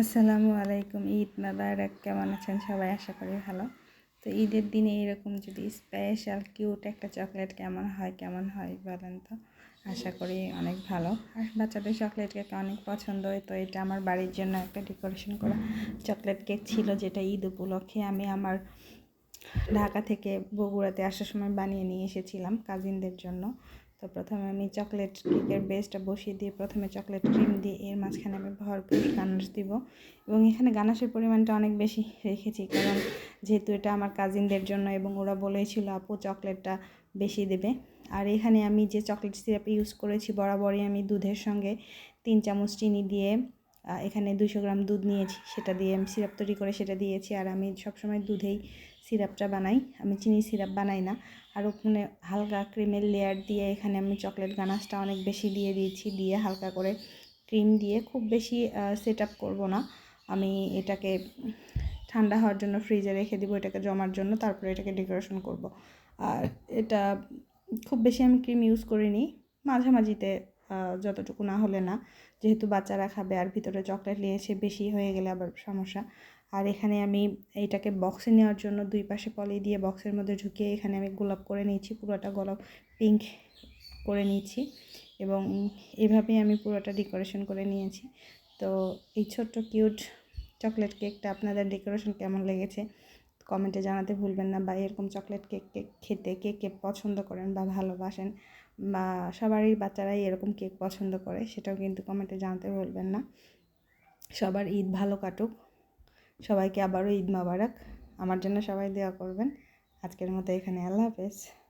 আসসালামু আলাইকুম, ঈদ মাবারক। কেমন আছেন সবাই? আশা করি ভালো। তো ঈদের দিনে এরকম যদি স্পেশাল কিউট একটা চকলেট কেমন হয় কেমন হয় বলেন তো? আশা করি অনেক ভালো। আর বাচ্চাদের চকলেট কেক অনেক পছন্দ হয়, তো এটা আমার বাড়ির জন্য একটা ডেকোরেশন করা চকলেট কেক ছিল, যেটা ঈদ উপলক্ষে আমি আমার ঢাকা থেকে বগুড়াতে আসার সময় বানিয়ে নিয়ে এসেছিলাম কাজিনদের জন্য। তো প্রথমে আমি চকলেট কেকের বেসটা বসিয়ে দিয়ে প্রথমে চকলেট ক্রিম দিয়ে এর মাঝখানে আমি ভরপুর গানাশ দিব। এবং এখানে গানাশের পরিমাণটা অনেক বেশি রেখেছি, কারণ যেহেতু এটা আমার কাজিনদের জন্য এবং ওরা বলেছিল, আপু চকলেটটা বেশি দেবে। আর এখানে আমি যে চকলেট সিরাপ ইউজ করেছি, বরাবরই আমি দুধের সঙ্গে তিন চামচ চিনি দিয়ে এখানে দুশো গ্রাম দুধ নিয়েছি। সেটা দিয়ে আমি সিরাপ তৈরি করে সেটা দিয়েছি। আর আমি সবসময় দুধেই সিরাপটা বানাই। আমি চিনি সিরাপ বানাই না। আর ওখানে হালকা ক্রিমের লেয়ার দিয়ে এখানে আমি চকলেট গানাশটা অনেক বেশি দিয়ে দিয়েছি। দিয়ে হালকা করে ক্রিম দিয়ে খুব বেশি সেট আপ করব না। আমি এটাকে ঠান্ডা হওয়ার জন্য ফ্রিজে রেখে দিব, এটাকে জমার জন্য। তারপরে এটাকে ডেকোরেশন করব। আর এটা খুব বেশি আমি ক্রিম ইউজ করিনি। মাঝামাঝিতে যতটুকু না হলে না। যেহেতু বাচ্চারা খাবে আর ভিতরে চকলেট নিয়ে এসে বেশি হয়ে গেলে আবার সমস্যা। আর এখানে আমি এইটাকে বক্সে নেওয়ার জন্য দুই পাশে পলি দিয়ে বক্সের মধ্যে ঢুকিয়ে এখানে আমি গোলাপ করে নিয়েছি, পুরোটা গোলাপ পিঙ্ক করে নিয়েছি এবং এভাবেই আমি পুরোটা ডেকোরেশন করে নিয়েছি। তো এই ছোট্ট কিউট চকলেট কেকটা আপনাদের ডেকোরেশন কেমন লেগেছে? কমেন্টে জানাতে ভুলবেন না বা এরকম চকলেট কেক কেক খেতে কে কে পছন্দ করেন বা ভালোবাসেন বা সবারই বাচ্চারাই এরকম কেক পছন্দ করে, সেটাও কিন্তু কমেন্টে জানাতে ভুলবেন না। সবার ঈদ ভালো কাটুক। সবাইকে আবারও ঈদ মাবারাক। আমার জন্য সবাই দেওয়া করবেন। আজকের মতো এখানে, আল্লাহ হাফেজ।